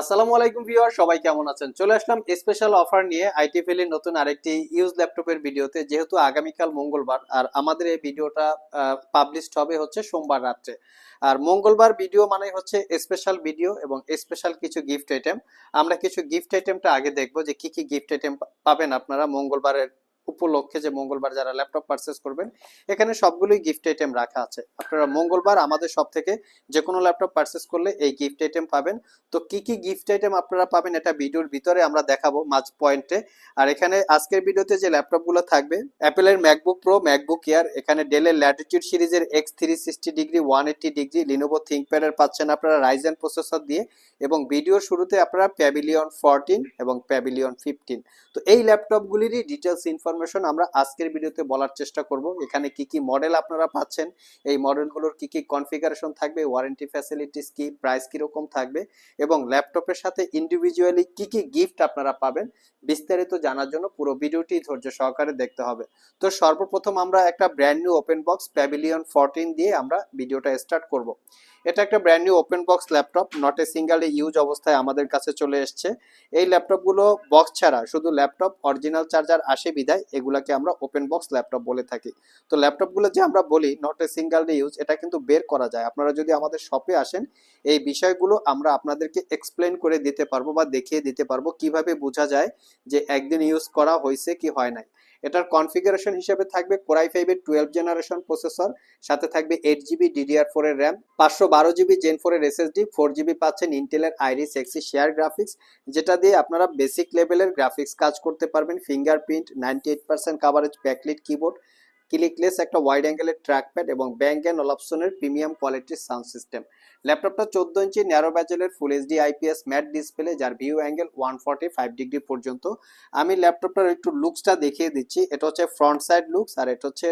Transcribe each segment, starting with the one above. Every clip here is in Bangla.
আসসালামু আলাইকুম ভিউয়ার, সবাই কেমন আছেন? চলে আসলাম স্পেশাল অফার নিয়ে আইটি ফেলির নতুন আরেকটি ইউজ ল্যাপটপের ভিডিওতে, যেহেতু আগামীকাল মঙ্গলবার, আর আমাদের এই ভিডিওটা পাবলিশড হবে হচ্ছে সোমবার রাত্রে। আর মঙ্গলবার ভিডিও মানে হচ্ছে স্পেশাল ভিডিও এবং স্পেশাল কিছু গিফট আইটেম আমরা কিছু গিফট আইটেমটা আগে দেখব যে কি কি গিফট আইটেম পাবেন আপনারা মঙ্গলবারের উপলক্ষে যে মঙ্গলবার যারা ল্যাপটপ পারচেস করবেন, এখানে সবগুলোই গিফট আইটেম রাখা আছে। আপনারা মঙ্গলবার আমাদের সব থেকে যে কোনো ল্যাপটপ পারচেস করলে এই গিফট আইটেম পাবেন। তো কি কি গিফট আইটেম আপনারা পাবেন এটা ভিডিওর ভিতরে আমরা দেখাবো মাঝ পয়েন্টে আর এখানে আজকের ভিডিওতে যে ল্যাপটপগুলো থাকবে অ্যাপেলের ম্যাকবুক প্রো ম্যাকবুক এয়ার এখানে ডেলের ল্যাটিটিউড সিরিজের X three sixty degree one eighty degree Lenovo থিঙ্কপ্যাডের পাচ্ছেন আপনারা রাইজেন প্রসেসর দিয়ে। এবং ভিডিওর শুরুতে আপনারা প্যাভিলিয়ন ফোরটিন এবং প্যাভিলিয়ন ফিফটিন তো এই ল্যাপটপগুলিরই ডিটেলস ইনফরমেশন আমরা আজকের ভিডিওতে বলার চেষ্টা করব। এখানে কি কি মডেল আপনারা পাচ্ছেন, এই মডেলগুলোর কি কি কনফিগারেশন থাকবে ওয়ারেন্টি ফ্যাসিলিটিস কি প্রাইস কীরকম থাকবে এবং ল্যাপটপের সাথে ইন্ডিভিজুয়ালি কি কি গিফট আপনারা পাবেন, বিস্তারিত জানার জন্য পুরো ভিডিওটি ধৈর্য সহকারে দেখতে হবে। তো সর্বপ্রথম আমরা একটা brand new open box Pavilion fourteen দিয়ে আমরা ভিডিওটা স্টার্ট করব। এটা একটা brand new open box laptop not a single use অবস্থায় আমাদের কাছে চলে এসছে। এই ল্যাপটপগুলো বক্স ছাড়া শুধু ল্যাপটপ অরিজিনাল চার্জার আসে বিদায়, এগুলাকে আমরা ওপেন বক্স ল্যাপটপ বলে থাকি। তো ল্যাপটপগুলো যে আমরা বলি নট এ সিঙ্গেল ইউজ এটা কিন্তু বের করা যায়। আপনারা যদি আমাদের শপে আসেন, এই বিষয়গুলো আমরা আপনাদেরকে এক্সপ্লেন করে দিতে পারব বা দেখিয়ে দিতে পারব। কীভাবে বোঝা যায় যে একদিন ইউজ করা হয়েছে কি হয় নাই? এটার কনফিগারেশন হিসেবে থাকবে কোরাই ফাইভের টুয়েলভ জেনারেশন প্রসেসর সাথে থাকবে এইট জিবি ডিডিআর ফোর এর র্যাম পাঁচশো বারো জিবি জেন ফোর এর এসএসডি ফোর জিবি পাচ্ছেন ইন্টেলের আইরিস এক্সি শেয়ার গ্রাফিক্স যেটা দিয়ে আপনারা বেসিক লেভেলের গ্রাফিক্স কাজ করতে পারবেন fingerprint ninety eight percent coverage backlit keyboard clickless একটা ওয়াইড অ্যাঙ্গেলের ট্র্যাকপ্যাড এবং ব্যাঙ্ক অ্যান্ড অলাপসনের প্রিমিয়াম কোয়ালিটির সাউন্ড সিস্টেম ল্যাপটপটা চোদ্দ ইঞ্চি narrow ব্যাচেলের full HD IPS matte display যার view angle one forty five degree পর্যন্ত। আমি ল্যাপটপটার একটু লুকসটা দেখিয়ে দিচ্ছি। এটা হচ্ছে ফ্রন্ট সাইড লুকস আর এটা হচ্ছে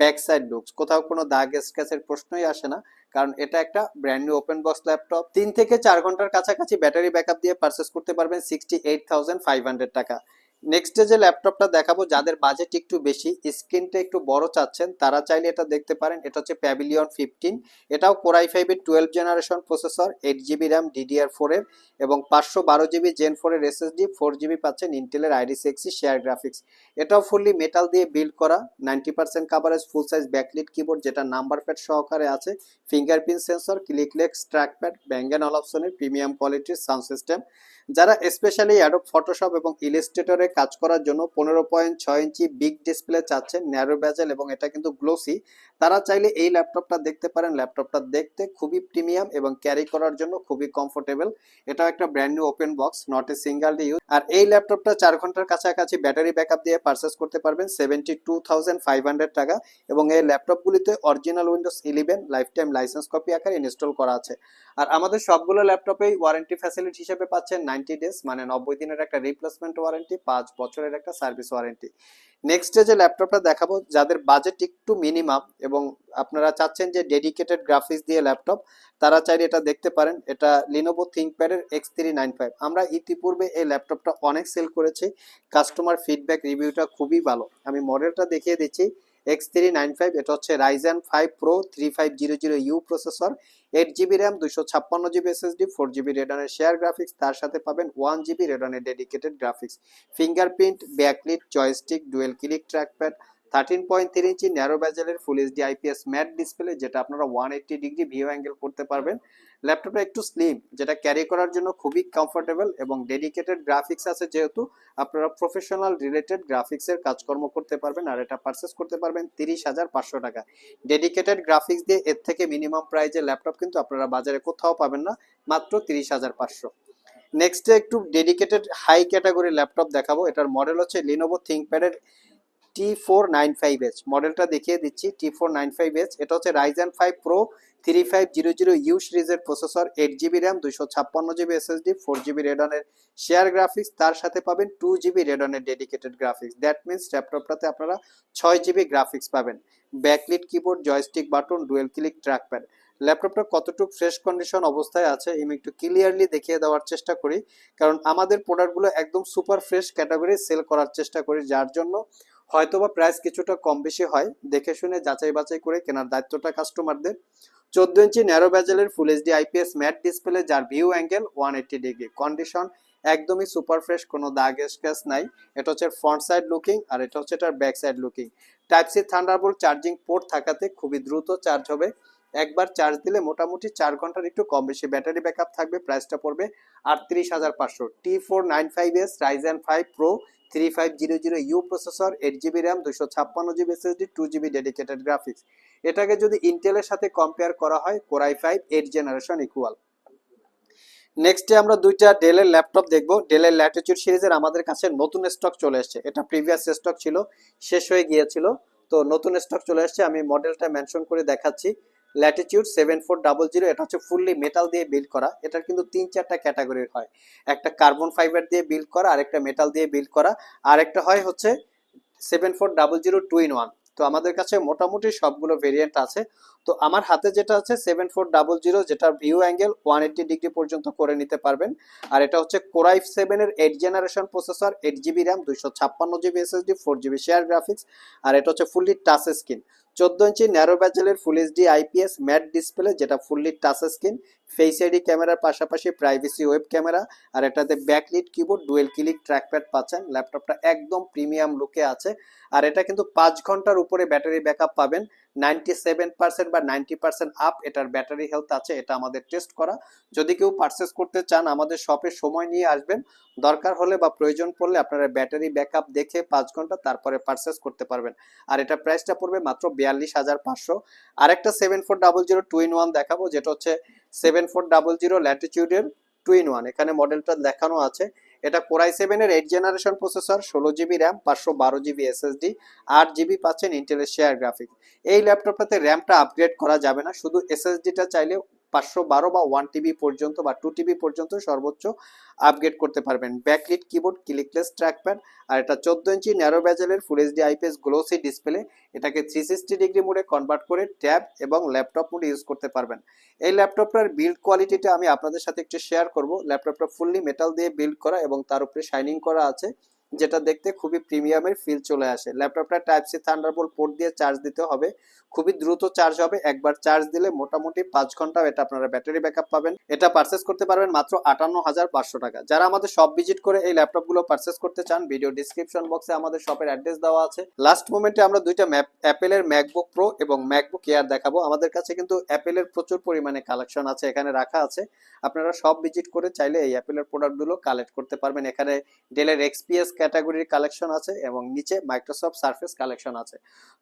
ব্যাক সাইড লুকস কোথাও কোনো দাগ স্ক্যাচের প্রশ্নই আসে না, কারণ এটা একটা brand new open box laptop তিন থেকে চার ঘণ্টার কাছাকাছি ব্যাটারি ব্যাকআপ দিয়ে পারচেস করতে পারবেন sixty eight thousand five hundred টাকা। নেক্সটে যে ল্যাপটপটা দেখাবো, যাদের বাজেট একটু বেশি স্ক্রিনটা একটু বড় চাচ্ছেন, তারা চাইলে এটা দেখতে পারেন। এটা হচ্ছে প্যাভিলিয়ন ফিফটিন এটাও কোরাই ফাইভের twelve generation processor eight GB RAM DDR ফোরের এবং পাঁচশো বারো জিবি জেন ফোরের এসএসডি ফোর জিবি পাচ্ছেন ইন্টেলের আইডি সিক্সি শেয়ার গ্রাফিক্স এটাও ফুললি মেটাল দিয়ে বিল্ড করা ninety percent coverage full size backlit keyboard যেটা নাম্বার প্যাড সহকারে আছে ফিঙ্গারপ্রিন্ট সেন্সর ক্লিকলেক্স ট্র্যাকপ্যাড ব্যাঙ্গান অপশনের প্রিমিয়াম কোয়ালিটির সাউন্ড সিস্টেম যারা স্পেশালি অ্যাডোব ফটোশপ এবং ইলিস্ট্রেটরে কাজ করার জন্য পনেরো পয়েন্ট ছয় ইঞ্চি বিগ ডিসপ্লে চাচ্ছেন ন্যারো ব্যাজেল এবং এটা কিন্তু গ্লোসি তারা চাইলে এই ল্যাপটপটা দেখতে পারেন। ল্যাপটপটা দেখতে খুবই প্রিমিয়াম এবং ক্যারি করার জন্য খুবই কমফোর্টেবল এটাও একটা brand new open box not a single use আর এই ল্যাপটপটা চার ঘণ্টার কাছাকাছি ব্যাটারি ব্যাকআপ দিয়ে পারচেস করতে পারবেন seventy two thousand five hundred টাকা। এবং এই ল্যাপটপগুলিতে original Windows eleven lifetime licence copy আকারে ইনস্টল করা আছে। আর আমাদের সবগুলো ল্যাপটপেই ওয়ারেন্টি ফ্যাসিলিটি হিসেবে পাচ্ছেন নাইনটি ডেজ মানে নব্বই দিনের একটা রিপ্লেসমেন্ট ওয়ারেন্টি পাঁচ বছরের একটা সার্ভিস ওয়ারেন্টি নেক্সটে যে ল্যাপটপটা দেখাবো, যাদের বাজেট একটু মিনিমাম এবং আপনারা চাচ্ছেন যে ডেডিকেটেড গ্রাফিক্স দিয়ে ল্যাপটপ তারা চাইলে এটা দেখতে পারেন। এটা লিনোভো থিঙ্কপ্যাডের এক্স থ্রি নাইন ফাইভ আমরা ইতিপূর্বে এই ল্যাপটপটা অনেক সেল করেছি। কাস্টমার ফিডব্যাক রিভিউটা খুবই ভালো। আমি মডেলটা দেখিয়ে দিচ্ছি। এক্স থ্রি নাইন ফাইভ এটা হচ্ছে Ryzen five pro three five zero zero U processor eight GB RAM দুশো ছাপ্পান্ন জিবি এসএসডি ফোর জিবি রেডনের শেয়ার গ্রাফিক্স তার সাথে পাবেন one GB রেডনের dedicated graphics fingerprint backlit joystick dual click trackpad thirteen point three ইঞ্চি narrow ব্যাজেলের full HD IPS matte display যেটা আপনারা one eighty degree view angle করতে পারবেন। ল্যাপটপটা একটু স্লিম যেটা ক্যারি করার জন্য খুবই কমফোর্টেবল এবং ডেডিকেটেড গ্রাফিক্স আছে যেহেতু, আপনারা প্রফেশনাল রিলেটেড গ্রাফিক্সের কাজকর্ম করতে পারবেন আর এটা পারচেস করতে পারবেন তিরিশ হাজার পাঁচশো টাকা। ডেডিকেটেড গ্রাফিক্স দিয়ে এর থেকে মিনিমাম প্রাইজের ল্যাপটপ কিন্তু আপনারা বাজারে কোথাও পাবেন না, মাত্র তিরিশ হাজার পাঁচশো। নেক্সটে একটু ডেডিকেটেড হাই ক্যাটাগরি ল্যাপটপ দেখাবো। এটার মডেল হচ্ছে Lenovo থিঙ্কপ্যাডের T four nine five H মডেলটা দেখিয়ে দিচ্ছি T four nine five H এটা হচ্ছে Ryzen five pro three five zero zero U সিরিজের প্রসেসর এইট জিবি র্যাম দুইশো ছাপ্পান্ন জিবি এসএসডি ফোর জিবি রেডনের শেয়ার গ্রাফিক্স তার সাথে পাবেন টু জিবি রেডনের ডেডিকেটেড গ্রাফিক্স দ্যাট মিনস ল্যাপটপটাতে আপনারা ছয় জিবি গ্রাফিক্স পাবেন। Backlit keyboard joystick button dual click trackpad ল্যাপটপটা কতটুকু ফ্রেশ কন্ডিশন অবস্থায় আছে, আমি একটু ক্লিয়ারলি দেখিয়ে দেওয়ার চেষ্টা করি, কারণ আমাদের প্রোডাক্টগুলো একদম সুপার ফ্রেশ ক্যাটাগরি সেল করার চেষ্টা করি, যার জন্য হয়তোবা প্রাইস কিছুটা কম বেশি হয়। দেখে শুনে যাচাই বাছাই করে কেনার দায়িত্বটা কাস্টমারদের চোদ্দ ইঞ্চি narrow ব্যাজেলের full HD IPS matte display যার view angle one eighty degree condition একদমই সুপার ফ্রেশ কোনো দাগ স্ক্র্যাচ নাই। এটা হচ্ছে ফ্রন্ট সাইড লুকিং আর এটা হচ্ছে এটার back side looking type C Thunderbolt charging port থাকাতে খুবই দ্রুত চার্জ হবে। একবার চার্জ দিলে মোটামুটি চার ঘণ্টার একটু কম বেশি ব্যাটারি ব্যাকআপ থাকবে প্রাইসটা পড়বে আটত্রিশ হাজার পাঁচশো। T four nine five S Ryzen five pro three five zero zero U processor eight GB RAM দুশো ছাপ্পান্ন GB SSD two GB dedicated graphics এটাকে যদি ইন্টেলের সাথে কম্পেয়ার করা হয় Core i five eight generation equal নেক্সটে আমরা দুইটা ডেলের ল্যাপটপ দেখব। ডেলের ল্যাটিটিউড সিরিজের আমাদের কাছে নতুন স্টক চলে এসেছে। এটা প্রিভিয়াস স্টক ছিল, শেষ হয়ে গিয়েছিল। তো নতুন স্টক চলে এসেছে, আমি মডেলটা মেনশন করে দেখাচ্ছি। Latitude seven four double zero এটা হচ্ছে ফুললি মেটাল দিয়ে বিল্ড করা। এটার কিন্তু তিন চারটা ক্যাটাগরির হয়। একটা কার্বন ফাইবার দিয়ে বিল্ড করা আর একটা মেটাল দিয়ে বিল্ড করা আর একটা হয় হচ্ছে seven four double zero two in one তো আমাদের কাছে মোটামুটি সবগুলো ভেরিয়েন্ট আছে। তো আমার হাতে যেটা আছে সেভেন ফোর ডাবল জিরো যেটার view angle one eighty degree পর্যন্ত করে নিতে পারবেন। আর এটা হচ্ছে কোরাই সেভেনের eight generation processor eight GB RAM দুইশো ছাপ্পান্ন GB SSD four GB share graphics আর এটা হচ্ছে ফুললি টাচ স্ক্রিন চোদ্দ ইঞ্চি narrow ব্যাচেলের full HD IPS matte display যেটা fully touch screen face ID ক্যামেরার পাশাপাশি প্রাইভেসি ওয়েব ক্যামেরা আর এটাতে backlit keyboard dual click trackpad পাচ্ছেন ল্যাপটপটা একদম প্রিমিয়াম লুকে আছে। আর এটা কিন্তু পাঁচ ঘণ্টার উপরে ব্যাটারি ব্যাকআপ পাবেন। নাইনটি সেভেন পার্সেন্ট বা নাইনটি পার্সেন্ট আপ এটার ব্যাটারি হেলথ আছে, এটা আমাদের টেস্ট করা। যদি কেউ পারচেস করতে চান, আমাদের শপে সময় নিয়ে আসবেন। দরকার হলে বা প্রয়োজন পড়লে আপনারা ব্যাটারি ব্যাকআপ দেখে পাঁচ ঘণ্টা তারপরে পারচেস করতে পারবেন। আর এটা প্রাইসটা পড়বে মাত্র বিয়াল্লিশ হাজার পাঁচশো। আরেকটা seven four double zero two in one দেখাবো, যেটা হচ্ছে সেভেন ফোর ডাবল জিরো ল্যাটিটিউডের টু ইন ওয়ান এখানে মডেলটা দেখানো আছে। এটা কোরাই সেভেনের এইট জেনারেশন প্রসেসর ষোলো জিবি র্যাম পাঁচশো বারো জিবি এসএসডি আট জিবি পাচ্ছেন ইন্টেলের শেয়ার গ্রাফিক্স এই ল্যাপটপটাতে র্যামটা আপগ্রেড করা যাবে না, শুধু এসএসডিটা চাইলে পাঁচশো বারো বা ওয়ান টিবি পর্যন্ত বা টু টিবি পর্যন্ত সর্বোচ্চ আপগ্রেড করতে পারবেন। ব্যাকলিট কিবোর্ড ক্লিকলেস ট্র্যাকপ্যাড আর এটা চোদ্দ ইঞ্চি narrow ব্যাজেলের full HD IPS glossy display এটাকে থ্রি সিক্সটি ডিগ্রি মোডে কনভার্ট করে ট্যাব এবং ল্যাপটপ মোডে ইউজ করতে পারবেন। এই ল্যাপটপটার বিল্ড কোয়ালিটিটা আমি আপনাদের সাথে একটু শেয়ার করব। ল্যাপটপটা ফুললি মেটাল দিয়ে বিল্ড করা এবং তার উপরে শাইনিং করা আছে। যেটা দেখতে খুবই প্রিমিয়ামের ফিল চলে আসে। ল্যাপটপটা টাইপ সি থান্ডারবোল্ট পোর্ট দিয়ে চার্জ দিতে হবে। খুবই দ্রুত চার্জ হবে। একবার চার্জ দিলে মোটামুটি পাঁচ ঘণ্টা এটা আপনারা ব্যাটারি ব্যাকআপ পাবেন। এটা পারচেস করতে পারবেন মাত্র আটান্ন হাজার পাঁচশো টাকা। যারা আমাদের সব ভিজিট করে এই ল্যাপটপগুলো পারচেস করতে চান ভিডিও ডিসক্রিপশন বক্সে আমাদের শপের অ্যাড্রেস দেওয়া আছে। লাস্ট মোমেন্টে আমরা দুইটা অ্যাপেলের ম্যাকবুক প্রো এবং ম্যাকবুক এয়ার দেখাবো। আমাদের কাছে কিন্তু অ্যাপেলের প্রচুর পরিমাণে কালেকশন আছে, এখানে রাখা আছে। আপনারা সব ভিজিট করে চাইলে এই অ্যাপেলের প্রোডাক্টগুলো কালেক্ট করতে পারবেন। এখানে ডেলের এক্সপিএস ক্যাটাগরির কালেকশন আছে এবং নিচে মাইক্রোসফট সার্ফেস কালেকশন আছে।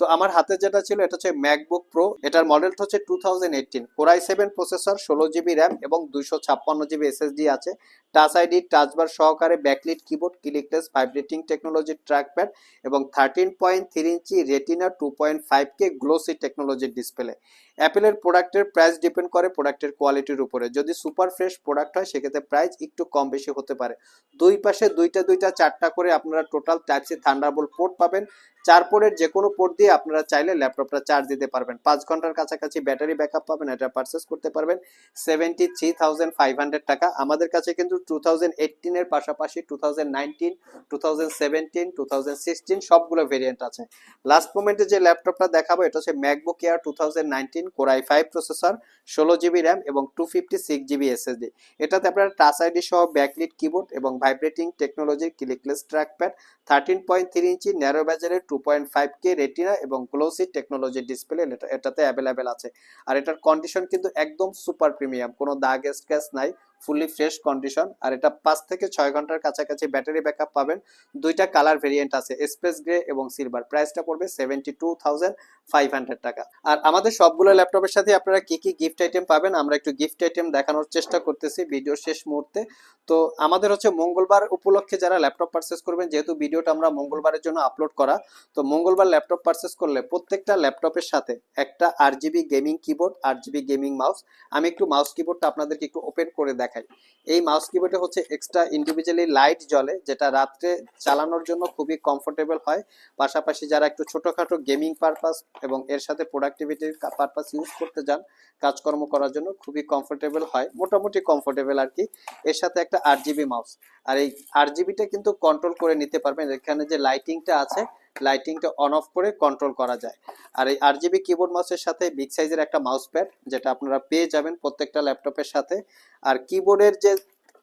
তো আমার হাতে যেটা ছিল, এটা হচ্ছে ম্যাকবুক প্রো এটার মডেলটা হচ্ছে two thousand eighteen Core i seven processor ষোলো জিবি র্যাম এবং দুইশো ছাপ্পান্ন জিবি এসএসডি আছে। টাচ আইডি টাচবার সহকারে ব্যাকলিট কিবোর্ড ক্লিকলেস ভাইব্রেটিং টেকনোলজির ট্র্যাকপ্যাড এবং থার্টিন পয়েন্ট থ্রি ইঞ্চি Retina two point five K glossy টেকনোলজির ডিসপ্লে। অ্যাপেলের প্রোডাক্টের প্রাইস ডিপেন্ড করে প্রোডাক্টের কোয়ালিটির উপরে। যদি সুপার ফ্রেশ প্রোডাক্ট হয়, সেক্ষেত্রে প্রাইস একটু কম বেশি হতে পারে। দুই পাশে দুইটা দুইটা চারটা করে আপনারা total type C Thunderbolt port পাবেন। চার পোর্টের যে কোনো পোর্ট দিয়ে আপনারা চাইলে ল্যাপটপটা চার্জ দিতে পারবেন। পাঁচ ঘণ্টার কাছাকাছি ব্যাটারি ব্যাকআপ পাবেন, এটা পারচেস করতে পারবেন। Seventy three thousand five hundred টাকা। আমাদের কাছে কিন্তু টু থাউজেন্ড এইটিনের পাশাপাশি two thousand nineteen two thousand seventeen two thousand sixteen সবগুলো ভেরিয়েন্ট আছে। লাস্ট মোমেন্টে যে ল্যাপটপটা দেখাবো, এটা হচ্ছে MacBook Air two thousand nineteen core i five processor ষোলো জিবি র্যাম এবং two fifty six GB SSD এটাতে আপনারা টাচ আইডি সহ ব্যাকলিট কিবোর্ড এবং ভাইব্রেটিং টেকনোলজির clickless trackpad thirteen point three ইঞ্চি narrow ব্যাজারের two point five K Retina এবং গ্লোসি টেকনোলজি ডিসপ্লে এটাতে অ্যাভেলেবেল আছে। আর এটার কন্ডিশন কিন্তু একদম সুপার প্রিমিয়াম কোনো দাগ স্ক্যাচ নাই। ফুললি ফ্রেশ কন্ডিশন, আর এটা পাঁচ থেকে ছয় ঘণ্টার কাছাকাছি ব্যাটারি ব্যাকআপ পাবেন। দুইটা কালার ভেরিয়েন্ট আছে, স্পেস গ্রে এবং সিলভার। প্রাইসটা পড়বে seventy two thousand five hundred টাকা। আর আমাদের সবগুলো ল্যাপটপের সাথে আপনারা কি কি গিফট আইটেম পাবেন, আমরা একটু গিফট আইটেম দেখানোর চেষ্টা করতেছি ভিডিও শেষ মুহূর্তে। তো আমাদের হচ্ছে মঙ্গলবার উপলক্ষে যারা ল্যাপটপ পারচেস করবেন, যেহেতু ভিডিওটা আমরা মঙ্গলবারের জন্য আপলোড করা, তো মঙ্গলবার ল্যাপটপ পারচেস করলে প্রত্যেকটা ল্যাপটপের সাথে একটা R GB gaming keyboard R GB gaming mouse আমি একটু মাউস কিবোর্ডটা আপনাদেরকে একটু ওপেন করে দেখাই। এই মাউস কিবোর্ডে হচ্ছে এক্সট্রা ইন্ডিভিজুয়ালি লাইট জ্বলে, যেটা রাত্রে চালানোর জন্য খুবই কমফোর্টেবল হয়। পাশাপাশি যারা একটু ছোটোখাটো গেমিং পারপাস এবং এর সাথে প্রোডাক্টিভিটির পারপাস ইউজ করতে যান কাজকর্ম করার জন্য খুবই কমফোর্টেবল হয়। মোটামুটি কমফোর্টেবল আর কি। এর সাথে একটা আট জিবি মাউস আর এই আট জিবিটা কিন্তু কন্ট্রোল করে নিতে পারবেন। এখানে যে লাইটিংটা আছে লাইটিংটা অন অফ করে কন্ট্রোল করা যায়। আর এই আর জিবি কিবোর্ড মাউসের সাথে বিগ সাইজের একটা মাউস প্যাড যেটা আপনারা পেয়ে যাবেন প্রত্যেকটা ল্যাপটপের সাথে। আর কিবোর্ডের যে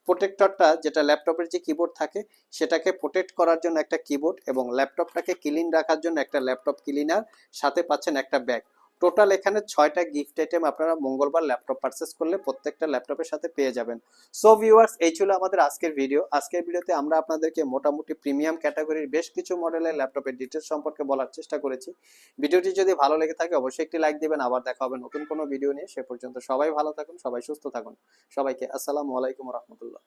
প্রোটেক্টরটা যেটা ল্যাপটপের যে কিবোর্ড থাকে, সেটাকে প্রোটেক্ট করার জন্য একটা কিবোর্ড এবং ল্যাপটপটাকে ক্লিন রাখার জন্য একটা ল্যাপটপ ক্লিনার সাথে পাচ্ছেন একটা ব্যাগ টোটাল এখানে ছয়টা গিফট আইটেম আপনারা মঙ্গলবার ল্যাপটপ পারচেস করলে প্রত্যেকটা ল্যাপটপের সাথে পেয়ে যাবেন। সো ভিউয়ার্স এই ছিল আমাদের আজকের ভিডিও আজকের ভিডিওতে আমরা আপনাদেরকে মোটামুটি প্রিমিয়াম ক্যাটাগরির বেশ কিছু মডেলের ল্যাপটপের ডিটেলস সম্পর্কে বলার চেষ্টা করেছি। ভিডিওটি যদি ভালো লেগে থাকে, অবশ্যই একটি লাইক দিবেন। আবার দেখা হবে নতুন কোনো ভিডিও নিয়ে। সে পর্যন্ত সবাই ভালো থাকুন, সবাই সুস্থ থাকুন। সবাইকে আসসালামু আলাইকুম রহমতুল্লাহ।